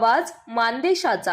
आवाज मानदेशाचा.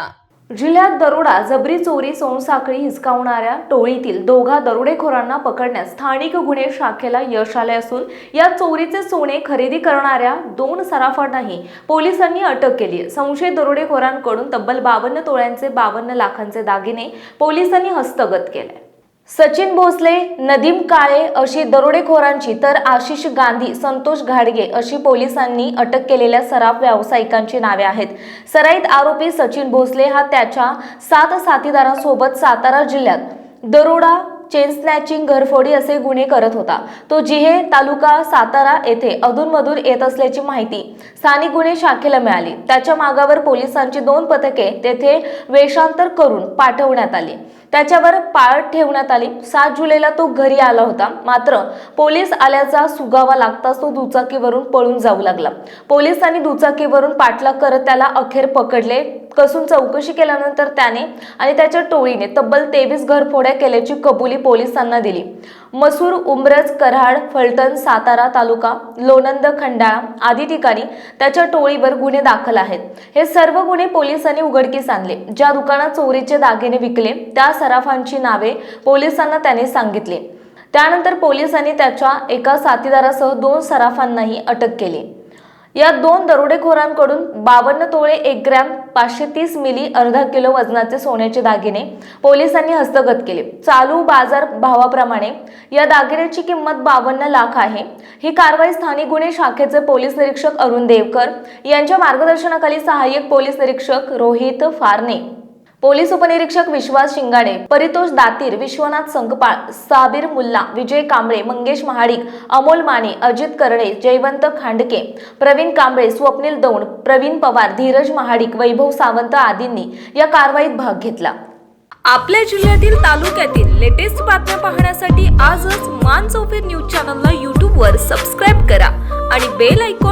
जिल्ह्यात दरोडा जबरी चोरी सोनसाखळी हिसकावणाऱ्या टोळीतील दोघा दरोडेखोरांना पकडण्यास स्थानिक गुन्हे शाखेला यश आले असून या चोरीचे सोने खरेदी करणाऱ्या दोन सराफांनाही पोलिसांनी अटक केली. संशयित दरोडेखोरांकडून तब्बल बावन्न तोळ्यांचे बावन्न लाखांचे दागिने पोलिसांनी हस्तगत केले. सचिन भोसले नदीम काळे अशी दरोडेखोरांची तर आशिष गांधी संतोष घाडगे अशी पोलिसांनी अटक केलेल्या सराफ व्यावसायिकांची नावे आहेत. सराईत आरोपी सचिन भोसले हा त्याच्या सात साथीदारांसोबत सातारा जिल्ह्यात दरोडा चेन स्नॅचिंग घरफोडी असे गुन्हे करत होता. तो जिहे तालुका सातारा येथे अधूनमधून येत असल्याची माहिती स्थानिक गुन्हे शाखेला मिळाली. त्याच्या मागावर पोलिसांची दोन पथके तेथे वेषांतर करून पाठवण्यात आली. त्याच्यावर पाळत ठेवण्यात आली. सात जुलैला तो घरी आला होता. मात्र पोलीस आल्याचा सुगावा लागताच तो दुचाकीवरून पळून जाऊ लागला. पोलिसांनी दुचाकीवरून पाठलाग करत त्याला अखेर पकडले. कसून चौकशी केल्यानंतर त्याने आणि त्याच्या टोळीने तब्बल तेवीस घरफोड्या केल्याची कबुली पोलिसांना दिली. मसूर उमरज कराड फलटण सातारा तालुका लोणंद खंडाळा आदी ठिकाणी त्याच्या टोळीवर गुन्हे दाखल आहेत. हे सर्व गुन्हे पोलिसांनी उघडकीस आणले. ज्या दुकानात चोरीचे दागिने विकले त्या सराफांची नावे पोलिसांना त्याने सांगितले. त्यानंतर पोलिसांनी त्याच्या एका साथीदारासह दोन सराफांनाही अटक केली. या दोन दरोडेखोरांकडून बावन्न तोळे एक ग्रॅम पाचशे तीस मिली अर्धा किलो वजनाचे सोन्याचे दागिने पोलिसांनी हस्तगत केले. चालू बाजार भावाप्रमाणे या दागिन्याची किंमत बावन्न लाख आहे. ही कारवाई स्थानिक गुन्हे शाखेचे पोलीस निरीक्षक अरुण देवकर यांच्या मार्गदर्शनाखाली सहाय्यक पोलीस निरीक्षक रोहित फारणे पोलीस उपनिरीक्षक विश्वास शिंगाडे परितोष दातीर विश्वनाथ संकपाळ साबीर मुल्ला विजय कांबळे मंगेश महाडिक अमोल माने अजित करडे जयवंत खांडके प्रवीण कांबळे स्वप्नील दौंड प्रवीण पवार धीरज महाडिक वैभव सावंत आदींनी या कारवाईत भाग घेतला. आपल्या जिल्ह्यातील तालुक्यातील लेटेस्ट बातम्या पाहण्यासाठी आजच मान चौफेर न्यूज चॅनलला यूट्यूबवर सबस्क्राईब करा आणि बेल ऐकून